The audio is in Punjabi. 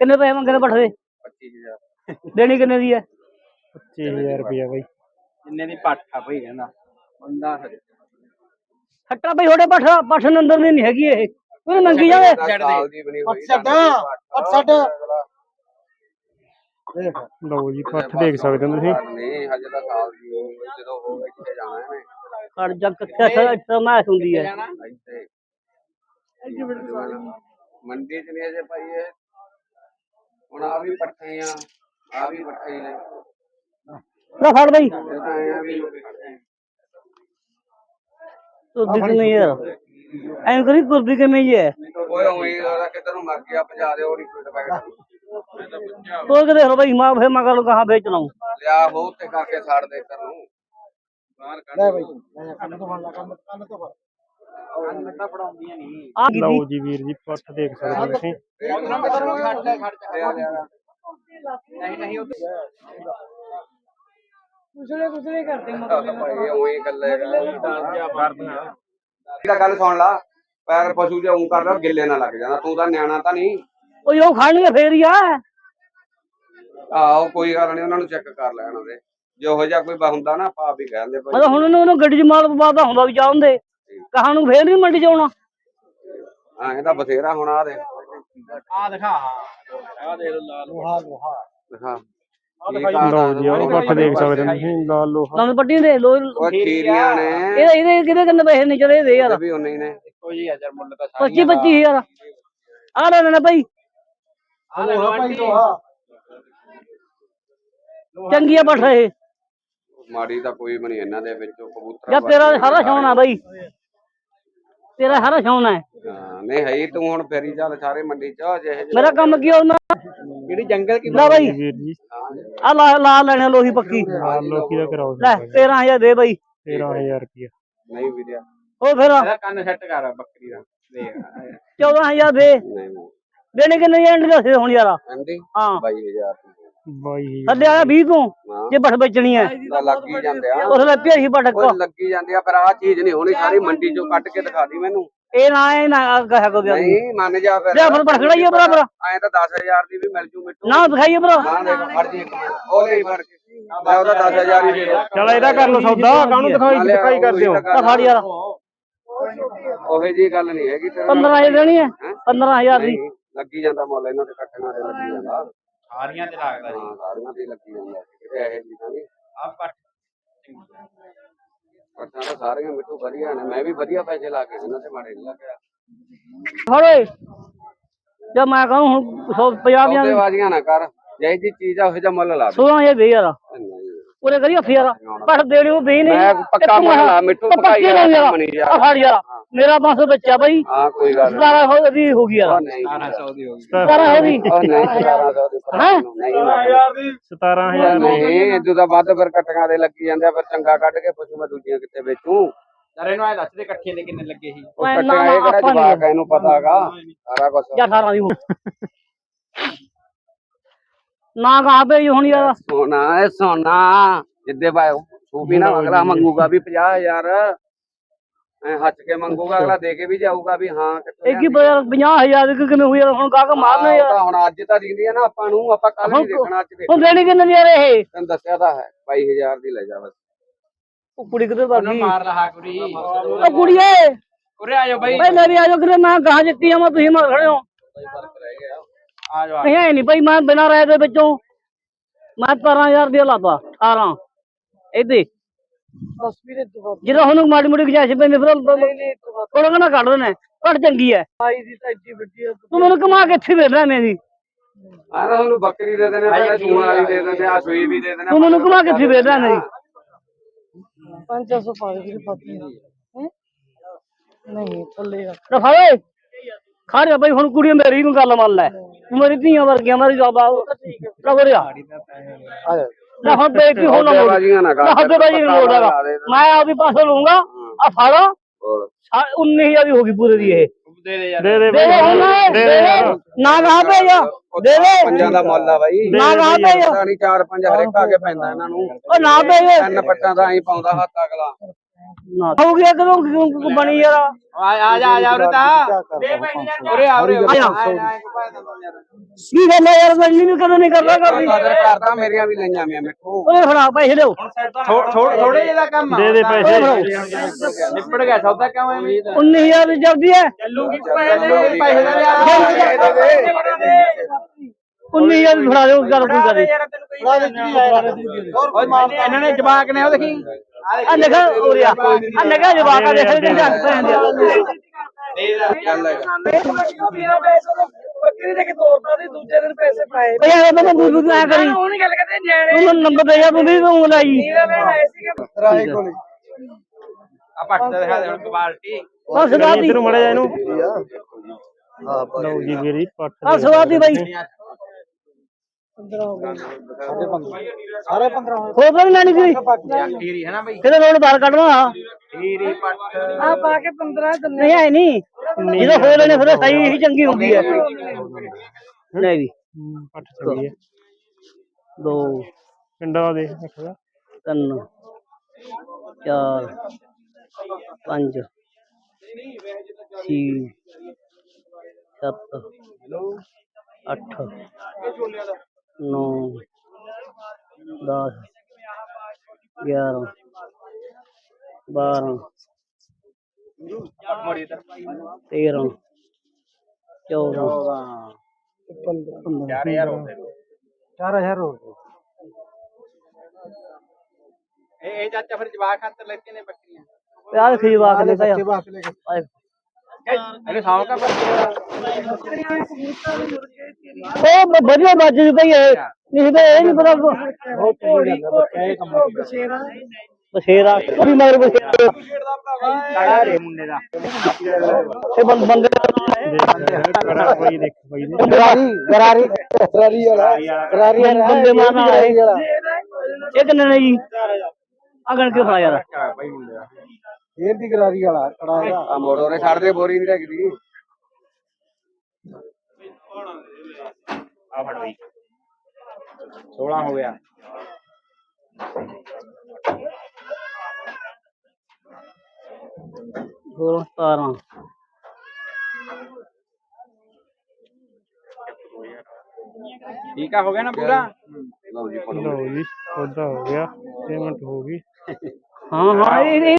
ਕਿੰਨੇ ਪੈਸੇ ਮੰਗਦੇ ਪੱਠ ਦੇ 25000 ਦੇਣੀ ਕਿੰਨੇ ਦੀ ਹੈ? 25000 ਰੁਪਇਆ ਬਾਈ। ਜਿੰਨੇ ਦੀ ਪੱਠ ਆ ਭਈ ਕਹਿੰਦਾ। ਬੰਦਾ ਹਰੇ ਖੱਟਾ ਬਈ ਤੁਹਾਡੇ ਪੱਠ ਪੱਠ ਨੰਦਰ ਦੀ ਨਹੀਂ ਹੈਗੀ ਇਹ। ਉਹਨੇ ਮੰਗੀ ਜਾਵੇ। ਲਓ ਜੀ ਪੱਠ ਦੇਖ ਸਕਦੇ ਹੋ ਤੁਸੀਂ। ਨਹੀਂ ਹਜੇ ਤਾਂ ਸਾਲ ਦੀ ਹੋਈ ਜਦੋਂ ਹੋਵੇ ਕਿਤੇ ਜਾਣਾ ਇਹਨੇ ਖੜ ਜਾ ਕਿੱਥੇ ਇੱਥੇ ਮੈਚ ਹੁੰਦੀ ਹੈ। ਇੱਥੇ। ਮੰਡੀ ਚ ਨਹੀਂ ਅਜੇ ਭਾਈ ਇਹ। ਹੁਣ ਆ ਵੀ ਪੱਠੇ ਆ ਆ ਵੀ ਪੱਠੇ ਹੀ ਨੇ ਲੈ ਫੜ ਬਈ ਇਹ ਤਾਂ ਐਂ ਆ ਵੀ ਤੂੰ ਦਿਖ ਨਹੀਂ ਯਾਰ ਐਂ ਕਰੀ ਤੁਰਦੀ ਕਿਵੇਂ ਜੀ ਹੈ ਓਏ ਉਵੇਂ ਉਹਦਾ ਕਿੱਧਰ ਨੂੰ ਮਰ ਗਿਆ ਭਜਾ ਦੇ ਉਹ ਨਹੀਂ ਕੋਈ ਪੈਕਟ ਤੋਰ ਕੇ ਦੇਖ ਲਓ ਬਈ ਮਾਂ ਫੇ ਮਗਰ ਨੂੰ ਕਹਾਂ ਵੇਚ ਲਾਉਂ ਲਿਆ ਹੋ ਤੇ ਕਰਕੇ ਛੱਡ ਦੇ ਇੱਧਰ ਨੂੰ ਬਾਹਰ ਕੱਢ ਲੈ ਬਈ ਲੈ ਕੰਨ ਤੋਂ ਫੜ ਲਾ ਕੰਨ ਕੰਨ ਤੋਂ ਫੜ ਆ ਲਓ ਜੀ ਵੀਰ ਜੀ ਪੱਠ ਦੇਖ ਸਕਦੇ ਹੋ ਤੁਸੀਂ। ਖੜ ਲੈ ਖੜ ਲਿਆ ਲਿਆ ਨਹੀਂ ਨਹੀਂ ਉਹ ਕੁਸਲੇ ਕੁਸਲੇ ਕਰਦੇ ਭਾਈ ਉਹੀ ਗੱਲ ਹੈ। ਇਹਦਾ ਗੱਲ ਸੁਣ ਲਾ। ਪੈਰ ਪਸ਼ੂ ਜੇ ਉਂ ਕਰਦਾ ਗਿੱਲੇ ਨਾ ਲੱਗ ਜਾਣਾ ਤੂੰ ਤਾਂ ਨਿਆਣਾ ਤਾਂ ਨਹੀਂ। ਓਏ ਉਹ ਖਾਣਗੇ ਫੇਰ ਹੀ ਆ। ਆਹੋ ਕੋਈ ਗੱਲ ਨਹੀਂ ਉਹਨਾਂ ਨੂੰ ਚੈੱਕ ਕਰ ਲੈਣ ਉਹਦੇ। ਜੇ ਉਹੋ ਜਿਹਾ ਕੋਈ ਹੁੰਦਾ ਨਾ ਆਪਾਂ ਆਪ ਹੀ ਕਹਿੰਦੇ ਭਾਈ। ਮਤਲਬ ਹੁਣ ਉਹਨੂੰ ਉਹਨੂੰ ਗੱਡੀ 'ਚ ਮਾਲ ਪਵਾਦਾ ਹੁੰਦਾ ਵੀ ਚਾਹੁੰਦੇ ਕਹਾਂ ਨੂੰ ਫੇਰ ਨਹੀਂ ਮੰਡੀ 'ਚ ਆਉਣਾ? ਹਾਂ ਇਹਦਾ ਬਥੇਰਾ ਹੁਣ ਆ ਦੇ ਆ ਦਿਖਾ ਆ ਦੇ ਲਾਲ ਲੋਹਾ ਲੋਹਾ। ਦਿਖਾ। ਲਓ ਜੀ ਪੱਠ ਦੇਖ ਸਕਦੇ ਹੋ ਤੁਸੀਂ ਲਾਲ ਲੋਹਾ। ਦੰਦ ਪੱਟੀ ਦੇ ਲੋ ਉਹ ਖੀਰੀਆਂ ਨੇ। ਇਹਦੇ ਇਹਦੇ ਕਿਹਦੇ ਕਿੰਨੇ ਪੈਸੇ ਨਹੀਂ ਚਲੇ ਦੇ ਯਾਰ। ਵੀ ਉਨੇ ਹੀ ਨੇ। ਇੱਕੋ ਜੀ ਹਜ਼ਾਰ ਮੁੱਲ ਤਾਂ 25 25000 ਆ ਲੈ ਲੈਣਾ ਭਾਈ। ਲੋਹਾ ਭਾਈ ਲੋਹਾ। ਚੰਗੀਆਂ ਪੱਠ ਇਹ। ਮਾੜੀ ਤਾਂ ਕੋਈ ਵੀ ਨਹੀਂ ਇਹਨਾਂ ਦੇ ਵਿੱਚੋਂ ਕਬੂਤਰ ਜਾਂ ਤੇਰਾ ਸਾਰਾ ਸ਼ੌਨ ਆ ਬਾਈ। ਤੇਰਾ ਸਾਰਾ ਸ਼ੌਨ ਹੈ। ਹਾਂ ਨਹੀਂ ਹੈ ਹੀ ਤੂੰ ਹੁਣ ਫੇਰੀ ਚੱਲ ਸਾਰੇ ਮੰਡੀ ਚ ਜਿਹੇ ਮੇਰਾ ਕੰਮ ਕੀ ਹੁੰਦਾ ਜਿਹੜੀ ਜੰਗਲ ਕੀ ਲੈ ਬਾਈ। ਆ ਲਾ ਲਾ ਲੈਣੇ ਲੋਹੀ ਪੱਕੀ। ਲੋਕੀ ਦਾ ਕਰਾਓ ਲੈ 13000 ਦੇ ਬਾਈ। 13000 ਰੁਪਇਆ। ਨਹੀਂ ਵੀਰਿਆ। ਉਹ ਫਿਰ ਇਹਦਾ ਕੰਨ ਸੈੱਟ ਕਰ ਬੱਕਰੀ ਦਾ। ਦੇਖ 14000 ਦੇ। ਨਹੀਂ ਨਹੀਂ। ਦੇਣੇ ਕਿੰਨੇ ਐਂਡ ਦੱਸੇ ਹੁਣ ਯਾਰ। ਆਂਦੀ ਹਾਂ। 22000 ਬਾਈ ਥੱਲੇ ਆ 20 ਤੋਂ ਹਾਂ। ਜੇ ਬੱਠ ਵੇਚਣੀ ਹੈ। ਤਾਂ ਲੱਗ ਹੀ ਜਾਂਦੇ ਆ। ਉਸ ਲੈ ਸੀ ਪਟਕ ਉਹ ਲੱਗੀ ਜਾਂਦੇ ਆ ਪਰ ਆ ਚੀਜ਼ ਨਹੀਂ ਹੋਣੀ ਸਾਰੀ ਮੰਡੀ ਚੋਂ ਕੱਢ ਕੇ ਦਿਖਾ ਦੀ ਮੈਨੂੰ। ਇਹ ਨਾ ਇਹ ਨਾ ਕਹਾ ਕੋ ਗਿਆ ਨਹੀਂ ਮੰਨ ਜਾ ਫਿਰ। ਲਿਆ ਫਿਰ ਪਟ ਖੜਾਈਏ ਬਰਾਬਰ ਐਂ ਤਾਂ 10000 ਦੀ ਵੀ ਮਿਲ ਜੂ ਮਿੱਟੂ ਨਾ ਦਿਖਾਈਏ ਭਰਾ। ਨਾ ਦੇਖ ਫੜ ਜੀ ਇੱਕ ਮਿੰਟ। ਉਹ ਲਈ ਫੜ ਕੇ। ਮੈਂ ਉਹਦਾ 10000 ਹੀ ਦੇ ਦੋ ਚਲ ਇਹਦਾ ਕਰ ਲਓ ਸੌਦਾ। ਕਾਹਨੂੰ ਦਿਖਾਈ ਦਿਖਾਈ ਕਰਦੇ ਹੋ? ਆ। ਫੜ ਯਾਰ। ਉਹੇ ਜੀ ਗੱਲ ਨਹੀਂ ਹੈਗੀ ਤੇਰੇ ਨਾਲ। 15000 ਦੇਣੀ ਹੈ। 15000 ਦੀ। ਲੱਗੀ ਜਾਂਦਾ ਮੁੱਲ ਇਹਨਾਂ ਤੇ ਕੱਟਣਾ ਤੇ ਲੱਗੀ ਜਾਂਦਾ। ਸਾਰੀਆਂ ਤੇ ਲੱਗਦਾ ਹਾਂ ਸਾਰੀਆਂ ਤੇ ਲੱਗੀ ਜਾਂਦਾ ਕਿਤੇ ਇਹ ਜੀ। ਨਹੀਂ ਆ ਪੱਠ ਪਰਸਾਂ ਤਾਂ ਸਾਰੀਆਂ ਮਿੱਟੂ ਵਧੀਆ ਨੇ। ਮੈਂ ਵੀ ਵਧੀਆ ਪੈਸੇ ਲਾ ਕੇ ਇਹਨਾਂ ਤੇ ਮਾੜੇ ਨਹੀਂ ਲੱਗਿਆ। ਫੜੋ ਜੇ ਮੈਂ ਕਹਾਂ ਹੁਣ 150 ਦੀਆਂ ਉਹਦੇ ਬਾਜ਼ੀਆਂ ਨਾ ਕਰ। ਜਿਹੀ ਜੀ ਚੀਜ਼ ਆ ਉਹ ਜਿਹਾ ਮੁੱਲ ਲਾ ਦੇ। 16000 ਦੇ ਯਾਰ ਨਹੀਂ। ਉਹਨੇ ਕਰੀ ਹੱਥ ਯਾਰ ਪਟ ਦੇਣੀ ਉਹ ਦੇ ਨਹੀਂ। ਮੈਂ ਪੱਕਾ ਲਾ ਮਿੱਟੂ ਪਕਾਈ ਆ ਕੰਮ ਨਹੀਂ ਯਾਰ ਆ ਫੜ ਯਾਰ ਮੇਰਾ 500 ਬੱਚਾ ਬਾਈ। ਹਾਂ ਕੋਈ ਗੱਲ ਨਹੀਂ। 17 ਹੋ ਦੀ ਹੋ ਗਈ ਯਾਰ। ਉਹ ਨਹੀਂ। 1700 ਦੀ ਹੋ ਗਈ। 17 ਹੋ ਗਈ ਉਹ ਨਹੀਂ 1700 ਦੀ ਹੈਂ? ਨਹੀਂ ਨਹੀਂ 17000 ਨਹੀਂ ਇਦੋਂ ਦਾ ਵੱਧ ਫਿਰ ਕਟਕਾਂ ਦੇ ਲੱਗੀ ਜਾਂਦੇ ਆ ਫਿਰ ਚੰਗਾ ਕੱਢ ਕੇ ਪਸ਼ੂ ਮੈਂ ਦੂਜੀਆਂ ਕਿੱਥੇ ਵੇਚੂ। ਯਾਰ ਇਹਨੂੰ ਐ ਦੱਸ ਦੇ ਇਕੱਠੇ ਦੇ ਕਿੰਨੇ ਲੱਗੇ ਸੀ। ਉਹ ਨਾ, ਇਹ ਕਿਹੜਾ ਨੀ ਜਵਾਕ ਆ, ਇਹਨੂੰ ਪਤਾ ਹੈਗਾ। ਸਾਰਾ ਕੁਝ ਜਾਂ 18 ਦੀ ਹੁਣ ਨਾ ਕਹਾ ਪਈ ਹੁਣ ਯਾਰ ਸੋਨਾ ਹੈ ਸੋਨਾ। ਜਿੱਦੇ ਬਾਈ ਸੂਬੀ ਨਾ ਅਗਲਾ ਮੰਗੂਗਾ ਵੀ 50000 ਐ ਹੱਥ ਕੇ ਮੰਗੂਗਾ ਅਗਲਾ ਦੇ ਕੇ ਵੀ ਜਾਊਗਾ ਵੀ ਹਾਂ ਕਿੱਥੋਂ ਇਹ ਕੀ ਯਾਰ 50000 ਦੀ ਕਿਵੇਂ ਹੋਈ ਯਾਰ ਹੁਣ ਗਾਹਕ ਮਾਰਨਾ ਲਿਆਂਦੀ? ਯਾਰ ਤਾਂ ਹੁਣ ਅੱਜ ਤਾਂ ਦਿਖਦੀ ਆ ਨਾ ਆਪਾਂ ਨੂੰ ਆਪਾਂ ਕੱਲ ਨਹੀਂ ਹੁਣ- ਦੇਖਣਾ ਅੱਜ ਹੁਣ ਦੇਖਣਾ ਦੇਣੀ ਕਿੰਨੇ ਦੀ ਯਾਰ ਇਹ? ਤੈਨੂੰ ਦੱਸਿਆ ਤਾਂ ਹੈ 22000 ਦੀ ਲੈ ਜਾ ਬਸ। ਉਹ ਕੁੜੀ ਕਿਤੇ ਉਹਨੂੰ ਬਾਗੀ ਮਾਰ ਰਹਾ ਕੁੜੀ। ਉਹ ਕੁੜੀਏ! ਉਰੇ ਆ ਜਾਓ ਬਾਈ। ਭਾਈ ਮੇਰੀ ਆਜੋ ਕਿਤੇ ਮੈਂ ਗਾਹ ਜਿੱਤੀ ਆ ਮੈਂ ਤੁਸੀਂ ਮਾਰ ਖੜੇ ਹੋ। ਆ ਜਾਓ ਨਹੀਂ ਨਹੀਂ ਭਾਈ ਮੈਂ ਬਿਨਾਂ ਰਾਏ ਦੇ ਵਿੱਚੋਂ ਮੈਂ 13000 ਦੀ ਲਾਤਾ 18 ਇਹਦੇ ਜਦੋਂ ਹੁਣ ਮਾੜੀ ਮੋਟੀ ਗੁਜਾਇਸ਼ ਪੈਂਦੀ ਫਿਰ ਕੋਲੋਂ ਨਾ ਕੱਢ ਦੇਣਾ ਘੱਟ ਚੰਗੀ ਐ। ਤੂੰ ਮੈਨੂੰ ਕਮਾ ਕੇ ਇੱਥੇ ਵੇਚਣਾ ਮੇਰੀ। ਆ ਤਾਂ ਤੁਹਾਨੂੰ ਬੱਕਰੀ ਦੇ ਦੇਣੇ ਪਹਿਲੇ ਸੂਣ ਵਾਲੀ ਦੇ ਦਿੰਦੇ ਆ ਸੂਈ ਵੀ ਦੇ ਦੇਣੇ ਤੂੰ ਮੈਨੂੰ ਕਮਾ ਕੇ ਇੱਥੇ ਵੇਚਣਾ ਮੇਰੀ। ਰਫਾ ਓਏ। ਖਾ ਜਾ ਬਈ ਹੁਣ ਕੁੜੀ ਮੇਰੀ ਨੂੰ ਗੱਲ ਮੰਨ ਲੈ। ਤੂੰ ਮੇਰੀ ਧੀਆਂ ਵਰਗੀਆਂ ਮੇਰੀ ਜਾਬਾ ਰਗੜ ਜਾ। ਲੈ ਹੁਣ ਬੇਇੱਜ਼ਤੀ ਹੋ ਨਾ ਉਹਦੇ ਮੋੜ। ਬਾਜ਼ੀਆਂ ਨਾ ਕਰ। ਹੱਦ ਬਾਜੀ ਨਹੀਂ ਮੋੜਦਾ ਮੈਂ ਆਪਦੀ ਪਾਸੋਂ ਲਊਂਗਾ ਆ ਫੜ। ਹੋਰ। 19000 ਦੀ ਹੋ ਗਈ ਪੂਰੇ ਦੀ ਇਹ। ਦੇ ਦੇ ਯਾਰ। ਦੇ ਹੁਣ। ਨਾ ਗਾ ਪੈ ਜਾ ਦੇ ਦੇ। ਪੰਜਾਂ ਦਾ ਮੁੱਲ ਆ ਬਾਈ। ਨਾ ਗਾ ਪੈ ਜਾ ਨਹੀਂ ਚਾਰ ਪੰਜ ਹਰੇਕ ਆ ਕੇ ਪੈਂਦਾ ਇਹਨਾਂ ਨੂੰ। ਉਹ ਨਾ ਪੈ ਜਾ ਤਿੰਨ ਪੱਟਾਂ ਦਾ ਐਂ ਪਾਉਂਦਾ ਹੱਥ ਅਗਲਾ। ਨਾ ਹੋ ਗਿਆ ਕਦੋਂ? ਕਿਉਂ- ਬਣੀ ਯਾਰ? ਆ ਆ ਜਾ ਆ ਜਾ ਉਰੇ ਤਾਂ। ਉਰੇ ਆ ਉਰੇ ਆ। ਜਾ। ਕੀ ਗੱਲ ਹੈ ਯਾਰ? ਮੈਨੂੰ ਵੀ ਕਦੋਂ ਨਹੀਂ ਕਰਦਾ ਕਰਦੀ ਕਦਰ ਕਰਦਾ ਮੇਰੀਆਂ ਵੀ ਲਈਆਂ ਮੈਂ ਮਿੱਠੂ। ਓਏ ਫੜਾ ਪੈਸੇ ਲਿਓ ਥੋੜੇ ਜਿਹੇ ਦਾ ਕੰਮ ਆ। ਦੇ ਦੇ ਪੈਸੇ। ਨਿਪੜ ਗਿਆ ਸੌਦਾ ਕਿਉਂ ਐਵੇਂ? 19000 ਦੀ ਜਲਦੀ ਹੈ ਚੱਲੂਗੀ ਪੈਸੇ ਪੈਸੇ ਦਾ ਲਿਆ 19000 ਦੀ। ਫੜਾ ਦਿਓ ਗੱਲ ਕੋਈ ਕਰੇ ਇਹਨਾਂ ਨੇ ਜਵਾਕ ਨੇ ਉਹ ਦੇਖੀ। ਆ। ਨਿਕਾ ਉਰਿਆ ਆ ਨਿਕਾ ਜਵਾਕਾ ਦੇਖ ਲੈ ਕਿੰਨਾ ਪੈਸੇ ਬੱਕਰੀ ਦੇ ਕੇ ਤੋਰਦਾ ਦੀ ਦੂਜੇ ਦਿਨ ਪੈਸੇ ਪਾਏ ਓਏ ਯਾਰ ਮੈਂ ਦੂਰ ਦੂਰ ਐ ਕਰੀ। ਉਹ ਨਹੀਂ ਗੱਲ ਕਰਦੇ ਨਿਆਣੇ। ਤੂੰ ਨੰਬਰ ਦੇ ਯਾਰ ਤੂੰ ਵੀ ਤੂੰ ਲਾਈ। ਆਏ ਸੀਗੇ। ਆ ਪੱਟ ਤੇ ਦਿਖਾ ਦੇ ਹੁਣ ਕੁਆਲਿਟੀ। ਆ ਸਵਾਦੀ ਇਧਰ ਮੜਾ ਜਾ ਇਹਨੂੰ। ਲਓ ਜੀ ਮੇਰੀ ਪੱਠ ਆ ਸਵਾਦੀ ਬਾਈ। ਸਾਰੇ 15 ਹੋਏ ਹੋਰ ਤਾਂ ਲੈਣੀ ਸੀ ਖੀਰੀ ਹੈ ਨਾ ਬਈ ਕਿਹਦੇ ਰੋਡ ਬਾਹਰ ਕੱਢਣਾ ਖੀਰੀ ਪੱਟ ਆ ਪਾ ਕੇ 15 ਦਿਨ ਨਹੀਂ ਆਏ ਨਹੀਂ ਜਦੋਂ ਹੋ ਲੈਣੇ ਫਿਰ ਸਹੀ ਹੀ ਚੰਗੀ ਹੁੰਦੀ ਹੈ ਨਹੀਂ ਵੀ ਹੂੰ, ਪੱਠ ਚੰਗੀ ਹੈ ਦੋ ਪਿੰਡਾ ਦੇ ਪੱਠ ਦਾ ਤਿੰਨ ਚਾਰ ਪੰਜ ਛੇ ਸੱਤ ਅੱਠ ਨੌ ਦਸ ਗਿਆਰਾਂ ਬਾਰਾਂ ਤੇਰਾਂ ਚੌਦਾਂ ਯਾਰ ਯਾਰ ਹੋ ਗਏ। 4000 ਹੋ ਗਏ। ਇਹ ਇਹ ਚਾਚਾ ਫਿਰ ਜਵਾਕ ਖਾਤਰ ਲੈਤੇ ਨੇ ਬੱਕਰੀਆਂ? ਪਿਆਰ ਖੀਵਾ ਕੇ ਲਿਖਿਆ ਬਾਸ ਲੈ ਕੇ। ਇਹਨੇ ਸੌ ਕਾ ਉਹ ਵਧੀਆ ਬੱਜ ਜੂ ਪਈ ਇਹ ਨਹੀਂ ਤਾਂ ਇਹ ਨਹੀਂ ਪਤਾ ਹੈ ਬਸ਼ੇਰਾ ਬਸ਼ੇਰਾ ਕੋਈ ਮਗਰ ਬਸ਼ੇਰਾ ਕਾੜਾ ਰੇ ਮੁੰਡੇ ਦਾ। ਇਹ ਬੰਦ ਬੰਦੇ ਕਰਾ ਕੋਈ ਦੇਖ ਬਈ ਦੇ ਗਰਾਰੀ ਗਰਾਰੀ ਗਰਾਰੀ ਵਾਲਾ। ਗਰਾਰੀ ਵਾਲਾ। ਬੰਦੇ ਮਾਰਨਾ ਆਏ ਇਹ ਕਿੰਨੇ ਨੇ ਜੀ? ਅਗਣ ਕੇ ਫੜਾ ਯਾਰ। ਬਈ ਮੁੰਡੇ ਦਾ। ਇਹ ਦੀ ਗਰਾਰੀ ਵਾਲਾ ਕੜਾ ਇਹਦਾ ਆ ਮੋੜੋ ਨੇ ਛੱਡ ਦੇ ਬੋਰੀ ਨਹੀਂ ਲੱਗਦੀ ਆ ਫੜ ਬਈ। 16 ਹੋ ਗਿਆ। ਹੋਰ 17 ਠੀਕ ਆ ਹੋ ਗਿਆ ਨਾ ਪੂਰਾ? ਲਓ ਜੀ ਫੜੋ। ਲਓ ਜੀ ਸੌਦਾ ਹੋ ਗਿਆ ਪੇਮੈਂਟ ਹੋ ਗਈ। ਹਾਂ ਹਾਂ ਇਹ ਇਹ